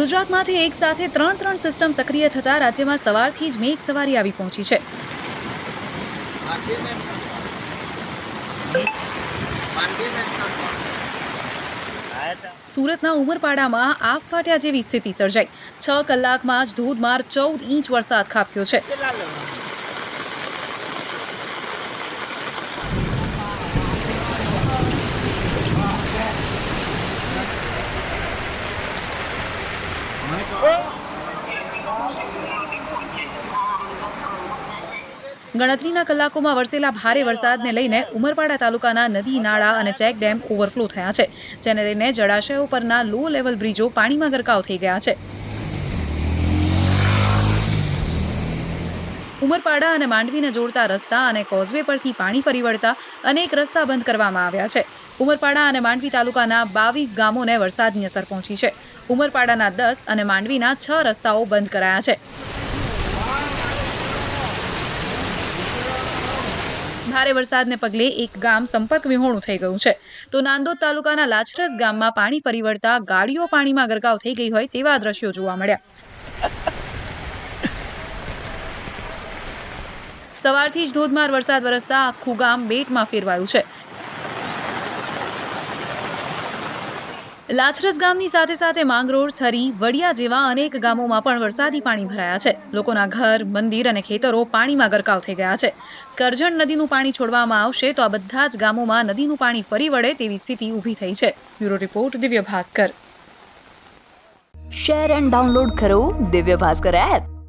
ગુજરાતમાંથી એક સાથે ત્રણ ત્રણ સિસ્ટમ સક્રિય થતા રાજ્યમાં સવારથી જ મેઘ સવારી આવી પહોંચી છે. સુરતના ઉમરપાડામાં આપ ફાટ્યા જેવી સ્થિતિ સર્જાઈ. છ કલાકમાં જ ધોધમાર ચૌદ ઇંચ વરસાદ ખાબક્યો છે. ગણતરીના કલાકોમાં વરસેલા ભારે વરસાદને લઈને ઉમરપાડા તાલુકાના નદી, નાળા અને ચેક ડેમ ઓવરફ્લો થયા છે, જેને લઈને જળાશયો પરના લો લેવલ બ્રિજો પાણીમાં ગરકાવ થઈ ગયા છે. ઉમરપાડા અને માંડવીને જોડતા રસ્તા અને કોઝવે પરથી પાણી ફરી વળતા અનેક રસ્તા બંધ કરવામાં આવ્યા છે. ઉમરપાડા અને માંડવી તાલુકાના બાવીસ ગામોને વરસાદની અસર પહોંચી છે. ઉમરપાડાના દસ અને માંડવીના છ રસ્તાઓ બંધ કરાયા છે. ભારે વરસાદને પગલે એક ગામ સંપર્ક વિહોણું થઈ ગયું છે. તો નાંદોદ તાલુકાના લાછરસ ગામમાં પાણી ફરી વળતા ગાડીઓ પાણીમાં ગરકાવ થઈ ગઈ હોય તેવા દ્રશ્યો જોવા મળ્યા. સવારથી જ ધોધમાર વરસાદ વરસતા આખું ગામ બેટમાં ફેરવાયું છે. લાછરસ ગામની સાથે સાથે માંગરોળ, થરી, વડિયા જેવા અનેક ગામોમાં પણ વરસાદી પાણી ભરાયા છે. લોકોના ઘર, મંદિર અને ખેતરો પાણીમાં ગરકાવ થઈ ગયા છે. કરજણ નદીનું પાણી છોડવામાં આવશે તો આ બધા જ ગામોમાં નદીનું પાણી ફરી વળે તેવી સ્થિતિ ઊભી થઈ છે. Bureau report Divya Bhaskar. Share and download કરો દિવ્ય ભાસ્કર એપ.